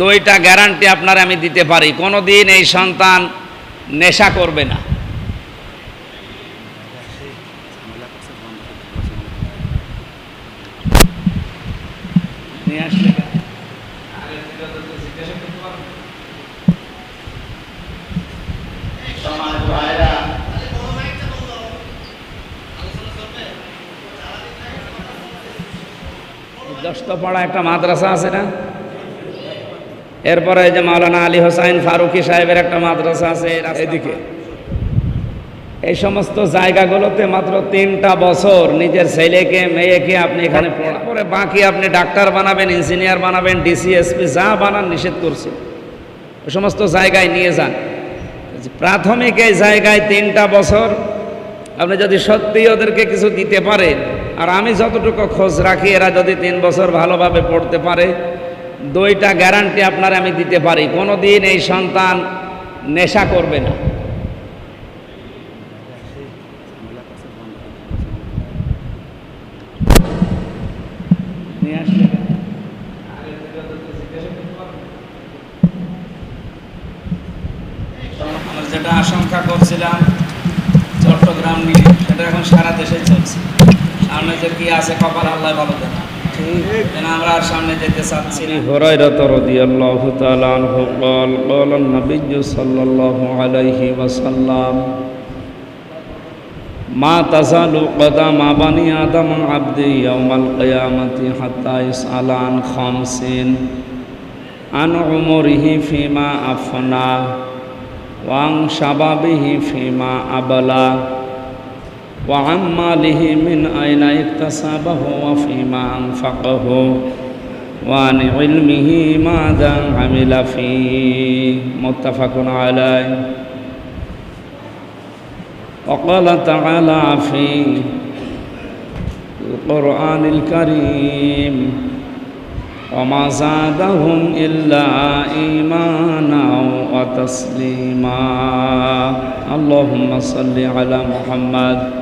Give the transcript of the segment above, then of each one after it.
দুইটা গ্যারান্টি আপনার আমি দিতে পারি। কোনো দিন এই সন্তান নেশা করবে না। ভাইরা, দশটাপাড়া একটা মাদ্রাসা আছে না? এরপরে যে মাওলানা আলী হোসাইন ফারুকি সাহেবের একটা মাদ্রাসা আছে এদিকে এই সমস্ত জায়গাগুলোতে মাত্র তিনটা বছর নিজের ছেলেকে মেয়েকে আপনি এখানে পরে বাকি আপনি ডাক্তার বানাবেন ইঞ্জিনিয়ার বানাবেন ডিসিএসপি যা বানান নিষেধ করছে ওই সমস্ত জায়গায় নিয়ে যান। প্রাথমিক এই জায়গায় তিনটা বছর আপনি যদি সত্যি ওদেরকে কিছু দিতে পারেন আর আমি যতটুকু খোঁজ রাখি এরা যদি তিন বছর ভালোভাবে পড়তে পারে দুইটা গ্যারান্টি আপনার আমি দিতে পারি। কোনো দিন এই সন্তান নেশা করবে না। যেটা আশঙ্কা করছিলাম, চট্টগ্রাম নিয়ে সেটা এখন সারা দেশে চলছে। সামনে যে কি আছে, কপাল আল্লাহ ভালো আমরা আর সামনে যেতে চাচ্ছি না هريرة رضي الله تعالى عنه قال قال النبي صلى الله عليه وسلم ما تزال قدم بني آدم عبد يوم القيامة حتى يسأل عن خمس عن عمره فيما أفنى وعن شبابه فيما أبلى وعن ماله من أين اكتسبه وفيما أنفقه وعن علمه ماذا عمل فيه. متفق عليه. وقال تعالى في القرآن الكريم وما زادهم إلا إيمانا وتسليما. اللهم صل على محمد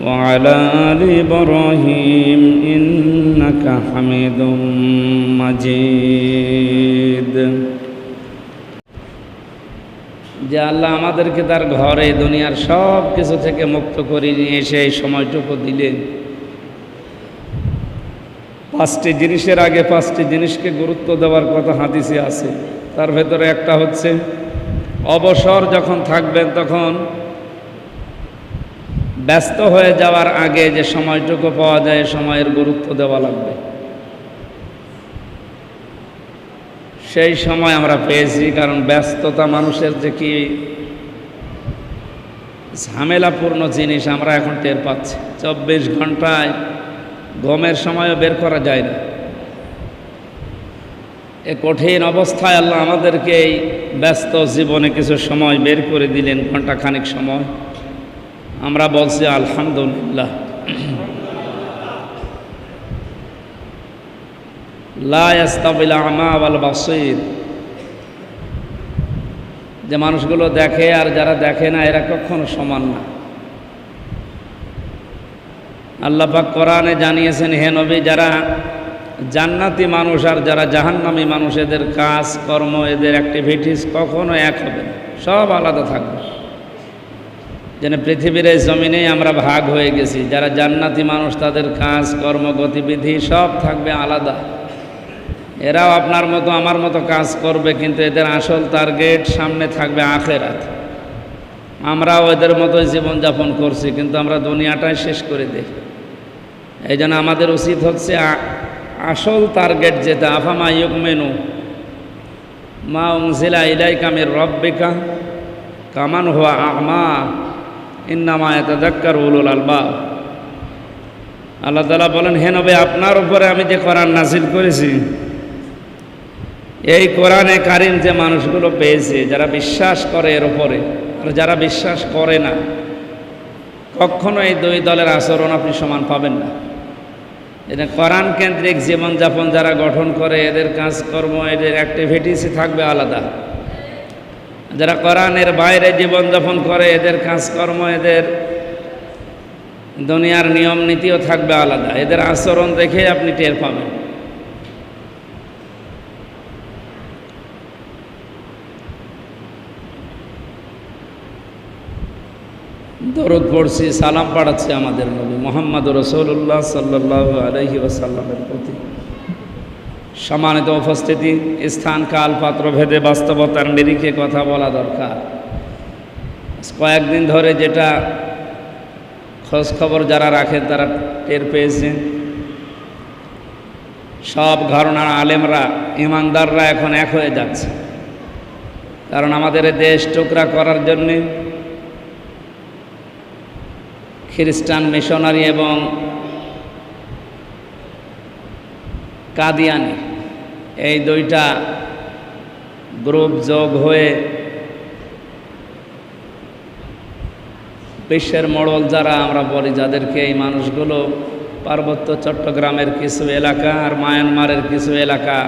وعلى آل إبراهيم إنك حميد مجيد যে আল্লাহ আমাদেরকে তার ঘরে দুনিয়ার সব কিছু থেকে মুক্ত করে নিয়ে এসে এই সময়টুকু দিলেন পাঁচটি জিনিসের আগে পাঁচটি জিনিসকে গুরুত্ব দেওয়ার কথা হাদিসে আছে তার ভেতরে একটা হচ্ছে অবসর যখন থাকবেন তখন ব্যস্ত হয়ে যাওয়ার আগে যে সময়টুকু পাওয়া যায় সময়ের গুরুত্ব দেওয়া লাগবে। সেই সময় আমরা পেয়েছি, কারণ ব্যস্ততা মানুষের যে কি ঝামেলাপূর্ণ জিনিস আমরা এখন টের পাচ্ছি। চব্বিশ ঘন্টায় গমের সময়ও বের করা যায় না। এ কঠিন অবস্থায় আল্লাহ আমাদেরকে এই ব্যস্ত জীবনে কিছু সময় বের করে দিলেন ঘণ্টা খানিক সময়। আমরা বলছি আলহামদুলিল্লাহ। যে মানুষগুলো দেখে আর যারা দেখে না, এরা কখনো সমান না। আল্লাহ পাক কোরআনে জানিয়েছেন, হে নবী, যারা জান্নাতি মানুষ আর যারা জাহান্নামী মানুষ, এদের কাজ, কর্ম, এদের অ্যাক্টিভিটিস কখনো এক হবে না। সব আলাদা থাকবে। যেন পৃথিবীর এই জমিনে আমরা ভাগ হয়ে গেছি। যারা জান্নাতি মানুষ, তাদের কাজ, কর্ম, গতিবিধি সব থাকবে আলাদা। এরাও আপনার মতো, আমার মতো কাজ করবে, কিন্তু এদের আসল টার্গেট সামনে থাকবে আখেরাত। আমরাও এদের মতোই জীবনযাপন করছি, কিন্তু আমরা দুনিয়াটাই শেষ করে দিই। এই জন্য আমাদের উচিত হচ্ছে আসল টার্গেট যেটা, আফামা মেনু মা উংজিলা ইলাই কামের রব্বিকা, কামান হওয়া আমা ইন্নামা এতাদাক্কার উলুল আলবা আল্লাহ তালা বলেন, হে নবে, আপনার উপরে আমি যে কোরআন নাজিল করেছি, এই কোরআনে কারিম যে মানুষগুলো পেয়েছে, যারা বিশ্বাস করে এর উপরে, আর যারা বিশ্বাস করে না, কখনো এই দুই দলের আচরণ আপনি সমান পাবেন না। এটা কোরআন কেন্দ্রিক জীবনযাপন যারা গঠন করে, এদের কাজকর্ম, এদের অ্যাক্টিভিটিসই থাকবে আলাদা। যারা কোরআনের বাইরে জীবনযাপন করে, এদের কাজকর্ম, এদের দুনিয়ার নিয়ম নীতিও থাকবে আলাদা। এদের আচরণ দেখে আপনি টের পাবেন। দরদ পড়ছি, সালাম পাঠাচ্ছি আমাদের নবী মোহাম্মদ রসৌল্লাহ সাল্লাহ আলহি ওসাল্লামের প্রতি। সম্মানিত উপস্থিতি, স্থান কাল পাত্র ভেদে বাস্তবতার নিরিখে কথা বলা দরকার। কয়েকদিন ধরে যেটা খোঁজ খবর যারা রাখেন, তারা টের পেয়েছেন। সব ঘরনার আলেমরা, ইমানদাররা এখন এক হয়ে যাচ্ছে। কারণ আমাদের দেশ টুকরা করার জন্যে খ্রিস্টান মিশনারি এবং কাদিয়ানি। এই দুইটা গ্রুপ যোগ হয়ে বিশ্বের মোড়ল যারা, আমরা বলি যাদেরকে এই মানুষগুলো পার্বত্য চট্টগ্রামের কিছু এলাকা আর মায়ানমারের কিছু এলাকা,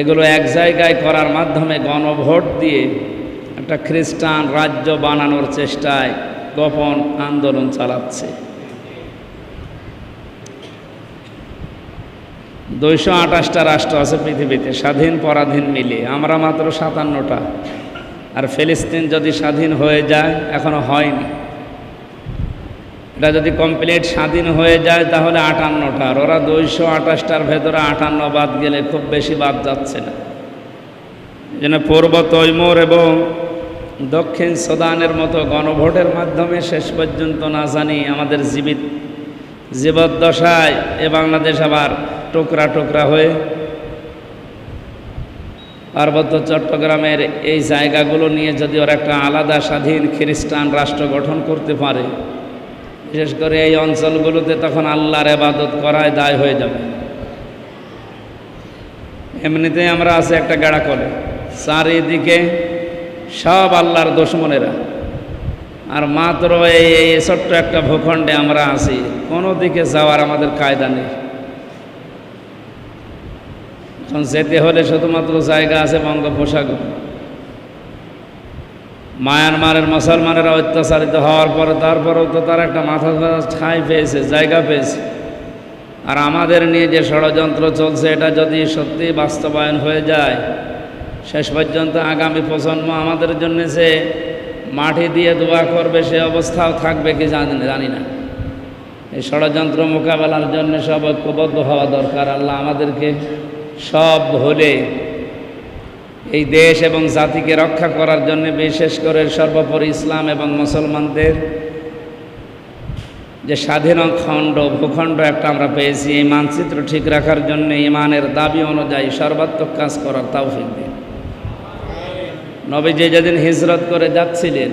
এগুলো এক জায়গায় করার মাধ্যমে গণভোট দিয়ে একটা খ্রিস্টান রাজ্য বানানোর চেষ্টায় গোপন আন্দোলন চালাচ্ছে। দুইশো আঠাশটা রাষ্ট্র আছে পৃথিবীতে, স্বাধীন, পরাধীন মিলে আমরা মাত্র সাতান্নটা। আর ফিলিস্তিন যদি স্বাধীন হয়ে যায়, এখনও হয়নি। এটা যদি কমপ্লিট স্বাধীন হয়ে যায়, তাহলে আটান্নটা। আর ওরা দুইশো আঠাশটার ভেতরে আটান্ন বাদ গেলে খুব বেশি বাদ যাচ্ছে না। যেন পূর্ব তৈমুর এবং দক্ষিণ সুদানের মতো গণভোটের মাধ্যমে শেষ পর্যন্ত না জানি আমাদের জীবিত জীবদ্দশায় এ বাংলাদেশ আবার টুকরা টোকরা হয়ে পার্বত্য চট্টগ্রামের এই জায়গাগুলো নিয়ে যদি ওরা একটা আলাদা স্বাধীন খ্রিস্টান রাষ্ট্র গঠন করতে পারে, বিশেষ করে এই অঞ্চলগুলোতে তখন আল্লাহর এবাদত করায় দায় হয়ে যাবে। এমনিতেই আমরা আছি একটা গেড়া করে চারিদিকে সব আল্লাহর দুশ্মনেরা। আর মাত্র এই এই ছোট্ট একটা ভূখণ্ডে আমরা আছি, কোনো দিকে যাওয়ার আমাদের কায়দা নেই। এখন যেতে হলে শুধুমাত্র জায়গা আছে বঙ্গোপসাগর। মায়ানমারের মুসলমানেরা অত্যাচারিত হওয়ার পরে তারপরেও তো তার একটা মাথা ঠাঁই পেয়েছে, জায়গা পেয়েছে। আর আমাদের নিয়ে যে ষড়যন্ত্র চলছে, এটা যদি সত্যি বাস্তবায়ন হয়ে যায়, শেষ পর্যন্ত আগামী প্রজন্ম আমাদের জন্য যে মাটি দিয়ে দোয়া করবে, সে অবস্থাও থাকবে কি জানি না জানি না। এই ষড়যন্ত্র মোকাবেলার জন্য সব ঐক্যবদ্ধ হওয়া দরকার, আল্লাহ আমাদেরকে সব ভুলে এই দেশ এবং জাতিকে রক্ষা করার জন্য বিশেষ করে সর্বোপরি ইসলাম এবং মুসলমানদের যে স্বাধীন খণ্ড, ভূখণ্ড একটা আমরা পেয়েছি, এই মানচিত্র ঠিক রাখার জন্য ইমানের দাবি অনুযায়ী সর্বাত্মক কাজ করার তাও দিন। নবীজি যেদিন হিজরত করে যাচ্ছিলেন,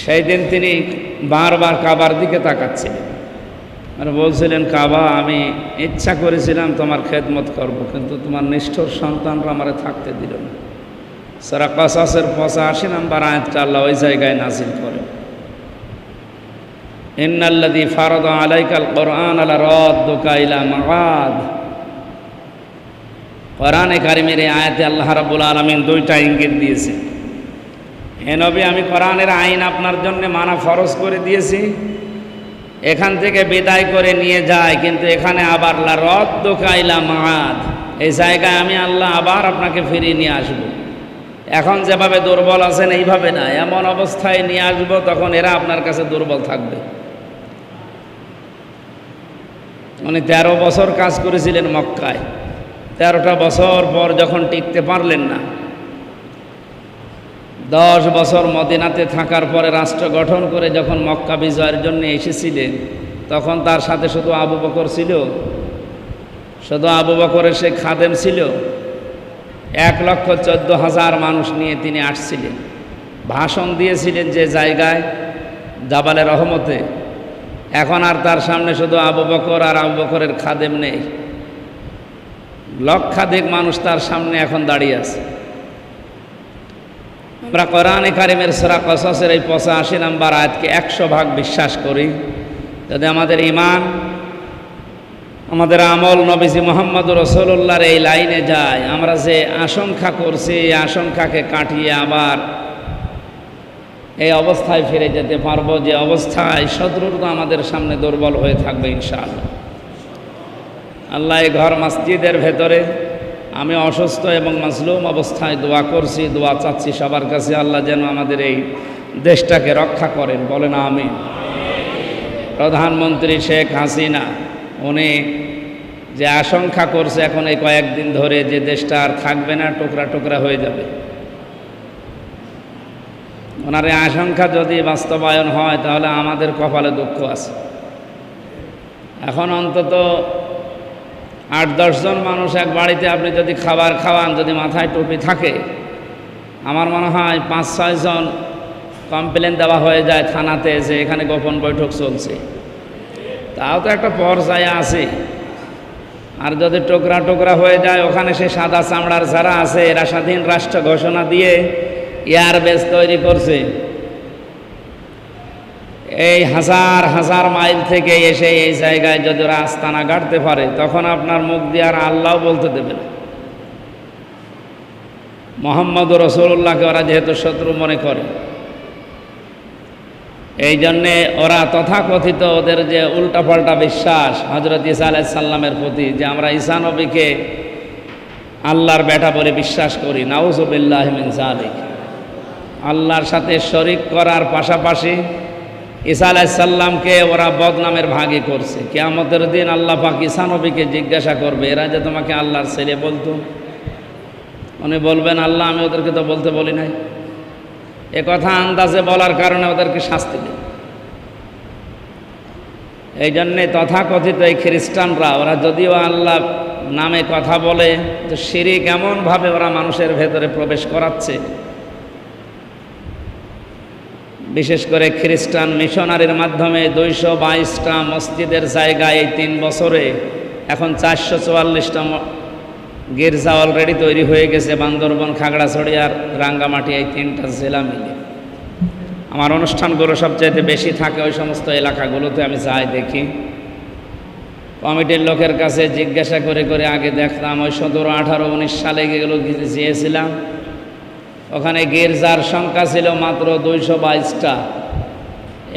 সেই দিন তিনি বারবার কাবার দিকে তাকাচ্ছিলেন। আর বলছিলেন, কাবা, আমি ইচ্ছা করেছিলাম তোমার খেদমত করব, কিন্তু তোমার নিষ্ঠুর সন্তানরা আমারে থাকতে দিল না। সারা কসাসের পঁচাশি নাম্বার আয়াতটা আল্লাহ ওই জায়গায় নাজিল করে ইন্নাল্লাদি ফারদ আলাইকাল কোরআন আলা রদ কাইলা মাগাদ কোরআনে কারিমের এই আয়াতে আল্লাহ রাবুল আলমিন দুইটা ইঙ্গিত দিয়েছে। হে নবী, আমি কোরআনের আইন আপনার জন্য মানা ফরজ করে দিয়েছি। এখান থেকে বিদায় করে নিয়ে যায়, কিন্তু এখানে আবার রদ কাইলা মাদ এই জায়গায় আমি আল্লাহ আবার আপনাকে ফিরিয়ে নিয়ে আসব। এখন যেভাবে দুর্বল আছেন এইভাবে না, এমন অবস্থায় নিয়ে আসব তখন এরা আপনার কাছে দুর্বল থাকবে। উনি তেরো বছর কাজ করেছিলেন মক্কায়। তেরোটা বছর পর যখন টিকতে পারলেন না দশ বছর মদিনাতে থাকার পরে রাষ্ট্র গঠন করে যখন মক্কা বিজয়ের জন্য এসেছিলেন, তখন তার সাথে শুধু আবু বকর ছিল। শুধু আবু বকরের সে খাদেম ছিল। এক লক্ষ চোদ্দ হাজার মানুষ নিয়ে তিনি আসছিলেন। ভাষণ দিয়েছিলেন যে জায়গায়, জাবালে রহমতে। এখন আর তার সামনে শুধু আবু বকর আর আবু বকরের খাদেম নেই। লক্ষাধিক মানুষ তার সামনে এখন দাঁড়িয়ে আছে। আমরা কোরআনে কারিমের সরা কসসের এই পঁচাশি নাম্বার আয়াতকে একশো ভাগ বিশ্বাস করি। যদি আমাদের ইমান আমাদের আমল নবীজি মোহাম্মদ রসুল্লাহর এই লাইনে যায়, আমরা যে আশঙ্কা করছি, এই আশঙ্কাকে কাটিয়ে আবার এই অবস্থায় ফিরে যেতে পারব, যে অবস্থায় শত্রুতা আমাদের সামনে দুর্বল হয়ে থাকবে ইনশাআল্লাহ। আল্লাহ এই ঘর মসজিদের ভেতরে আমি অসুস্থ এবং মাসলুম অবস্থায় দোয়া করছি, দোয়া চাচ্ছি সবার কাছে। আল্লাহ যেন আমাদের এই দেশটাকে রক্ষা করেন। বলেন আমি প্রধানমন্ত্রী শেখ হাসিনা, উনি যে আশঙ্কা করছে এখন এই কয়েকদিন ধরে যে দেশটা আর থাকবে না, টুকরা টুকরা হয়ে যাবে। ওনার এই আশঙ্কা যদি বাস্তবায়ন হয়, তাহলে আমাদের কপালে দুঃখ আছে। এখন অন্তত আট দশজন মানুষ এক বাড়িতে আপনি যদি খাবার খাওয়ান, যদি মাথায় টুপি থাকে, আমার মনে হয় পাঁচ ছয়জন কমপ্লেন দেওয়া হয়ে যায় থানাতে যে এখানে গোপন বৈঠক চলছে। তাও তো একটা পর্যায়ে আছে। আর যদি টোকরা টোকরা হয়ে যায়, ওখানে সে সাদা চামড়ার যারা আছে, এরা স্বাধীন রাষ্ট্র ঘোষণা দিয়ে এয়ারবেস তৈরি করছে। এই হাজার হাজার মাইল থেকে এসে এই জায়গায় যদি আস্তানা গাড়তে পারে, তখন আপনার মুখ দিয়ে আর আল্লাহ বলতে দেবে না। মোহাম্মদ রসুল্লাহকে ওরা যেহেতু শত্রু মনে করে, এই জন্যে ওরা তথাকথিত ওদের যে উল্টাপাল্টা বিশ্বাস হজরত ইসা আলাইসাল্লামের প্রতি, যে আমরা ঈসা নবীকে আল্লাহর বেটা বলে বিশ্বাস করি, নাউজুবিল্লাহ মিন জালিক আল্লাহর সাথে শরিক করার পাশাপাশি ঈসা আলাইসাল্লামকে ওরা বদনামের ভাগে করছে। কেয়ামতের দিন আল্লাহ পাক ঈসা নবীকে জিজ্ঞাসা করবে, এরা যে তোমাকে আল্লাহর ছেলে বলতো? উনি বলবেন, আল্লাহ, আমি ওদেরকে তো বলতে বলি নাই। এ কথা আন্দাজে বলার কারণে ওদেরকে শাস্তি দেবে এই জন্যে তথাকথিত এই খ্রিস্টানরা, ওরা যদিও আল্লাহ নামে কথা বলে তো শিরিক এমনভাবে ওরা মানুষের ভেতরে প্রবেশ করাচ্ছে বিশেষ করে খ্রিস্টান মিশনারির মাধ্যমে দুইশো বাইশটা মসজিদের জায়গায় এই তিন বছরে। এখন চারশো চুয়াল্লিশটা গির্জা অলরেডি তৈরি হয়ে গেছে বান্দরবন, খাগড়াছড়ি আর রাঙ্গামাটি এই তিনটা জেলা মিলে। আমার অনুষ্ঠানগুলো সবচাইতে বেশি থাকে ওই সমস্ত এলাকাগুলোতে, আমি যাই দেখি। কমিটির লোকের কাছে জিজ্ঞাসা করে করে আগে দেখতাম ওই সতেরো আঠারো উনিশ সালে গেগুলো গিয়েছিলাম। ওখানে গির্জার সংখ্যা ছিল মাত্র দুইশো বাইশটা।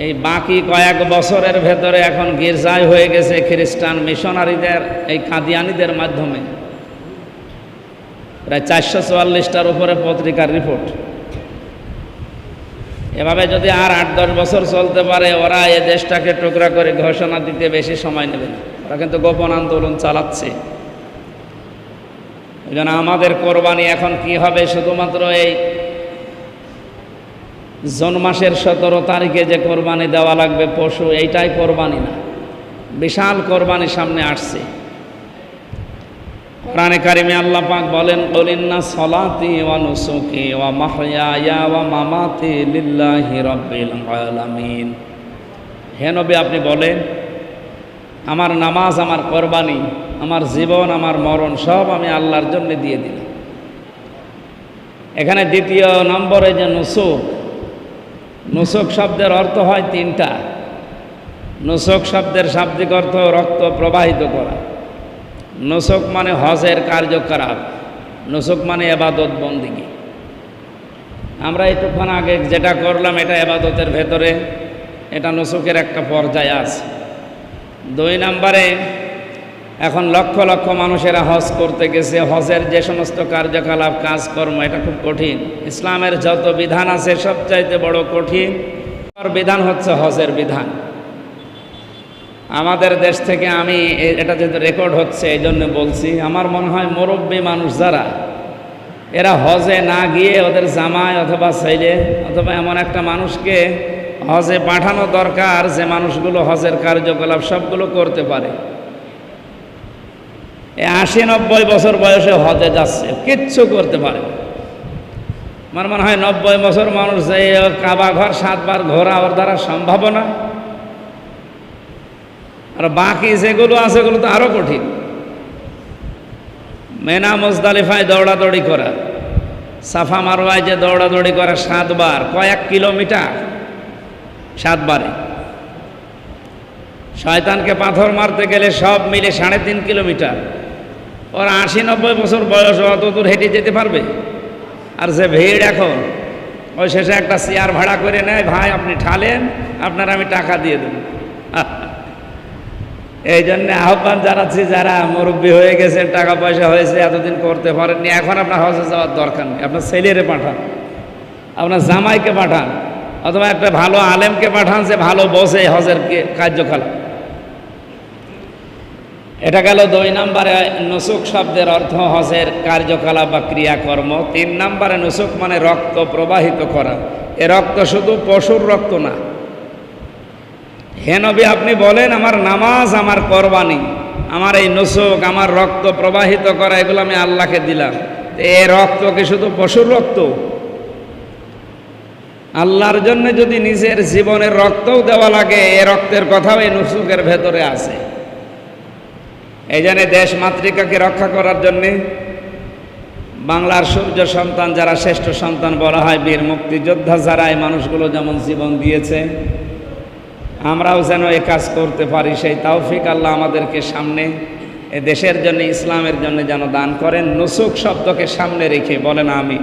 এই বাকি কয়েক বছরের ভেতরে এখন গির্জায় হয়ে গেছে খ্রিস্টান মিশনারিদের, এই কাদিয়ানিদের মাধ্যমে। প্রায় চারশো চুয়াল্লিশটার উপরে পত্রিকার রিপোর্ট। এভাবে যদি আর আট দশ বছর চলতে পারে, ওরা এ দেশটাকে টুকরা করে ঘোষণা দিতে বেশি সময় নেবে ওরা কিন্তু গোপন আন্দোলন চালাচ্ছে। জন্য আমাদের কোরবানি এখন কি হবে? শুধুমাত্র এই জন মাসের সতেরো তারিখে যে কোরবানি দেওয়া লাগবে পশু, এইটাই কোরবানি না। বিশাল কোরবানি সামনে আসছে। কোরআনে কারিমে আল্লাহ পাক বলেন কলিন্না সলাতি ওয়া নুসুকি ওয়া মাহইয়া ওয়া মামাতি লিল্লাহি রাব্বিল আলামিন। হে নবী, আপনি বলেন, আমার নামাজ, আমার কোরবানি আমার জীবন, আমার মরণ সব আমি আল্লাহর জন্য দিয়ে দিলাম। এখানে দ্বিতীয় নম্বরে যে নুসুক নুসুক শব্দের অর্থ হয় তিনটা। নুসুক শব্দের শাব্দিক অর্থ রক্ত প্রবাহিত করা। নুসুক মানে হজের কার্যকলাপ নুসুক মানে এবাদত বন্দিগি। আমরা একটুক্ষণ আগে যেটা করলাম এটা এবাদতের ভেতরে, এটা নুসুকের একটা পর্যায় আছে। দুই নম্বরে এখন লক্ষ লক্ষ মানুষেরা হজ করতে গেছে। হজের যে সমস্ত কার্যকলাপ, কাজকর্ম, এটা খুব কঠিন। ইসলামের যত বিধান আছে, সবচাইতে বড় কঠিন। বিধান হচ্ছে হজের বিধান। আমাদের দেশ থেকে আমি এটা যেহেতু রেকর্ড হচ্ছে এই জন্য বলছি, আমার মনে হয় মুরব্বী মানুষ যারা, এরা হজে না গিয়ে ওদের জামায় অথবা ছেলে অথবা এমন একটা মানুষকে হজে পাঠানো দরকার যে মানুষগুলো হজের কার্যকলাপ সবগুলো করতে পারে। আশি নব্বই বছর বয়সে হজে যাচ্ছে, কিচ্ছু করতে পারে আমার মনে হয় নব্বই বছর মানুষ যে কাবা ঘর সাতবার ঘোরা ওর দ্বারা সম্ভব না। আর বাকি যেগুলো আছে সেগুলো তো আরও কঠিন। মেনা মোজদালিফায় দৌড়াদৌড়ি করা, সাফা মারোয়ায় যে দৌড়াদৌড়ি করে সাতবার, কয়েক কিলোমিটার সাতবারে। শয়তানকে পাথর মারতে গেলে সব মিলে সাড়ে তিন কিলোমিটার। ওর আশি নব্বই বছর বয়স অত দূর হেঁটে যেতে পারবে। আর যে ভিড় এখন, ওই শেষে একটা চেয়ার ভাড়া করে নেয়, ভাই, আপনি ঠালেন, আপনার আমি টাকা দিয়ে দেব। এই জন্য আহ্বান জানাচ্ছি যারা মুরব্বী হয়ে গেছে, টাকা পয়সা হয়েছে, এতদিন করতে পারেননি, এখন আপনার হজে যাওয়ার দরকার নেই। আপনার ছেলেরে পাঠান, আপনার জামাইকে পাঠান, অথবা একটা ভালো আলেমকে পাঠান যে ভালো বসে হজের কার্যকলাপ। এটা গেল দুই নম্বরে নুসুক শব্দের অর্থ হজের কার্যকলাপ বা ক্রিয়াকর্ম। তিন নম্বরে নুসুক মানে রক্ত প্রবাহিত করা। এ রক্ত শুধু পশুর রক্ত না। হে নবী, আপনি বলেন, আমার নামাজ, আমার কোরবানি, আমার এই নুসুক আমার রক্ত প্রবাহিত করা, এগুলো আমি আল্লাহকে দিলাম। এ রক্ত কি শুধু পশুর রক্ত? আল্লাহর জন্য যদি নিজের জীবনের রক্তও দেওয়া লাগে, এ রক্তের কথাও এই নুসুকের ভেতরে আছে। এই জন্য দেশ মাতৃকাকে রক্ষা করার জন্যে বাংলার সূর্য সন্তান যারা শ্রেষ্ঠ সন্তান বলা হয় বীর মুক্তিযোদ্ধা যারা এই মানুষগুলো যেমন জীবন দিয়েছে, আমরাও যেন এ কাজ করতে পারি। সেই তাওফিক আল্লাহ আমাদেরকে সামনে, এ দেশের জন্য, ইসলামের জন্য যেন দান করেন। নুসুক শব্দকে সামনে রেখে বলেন আমি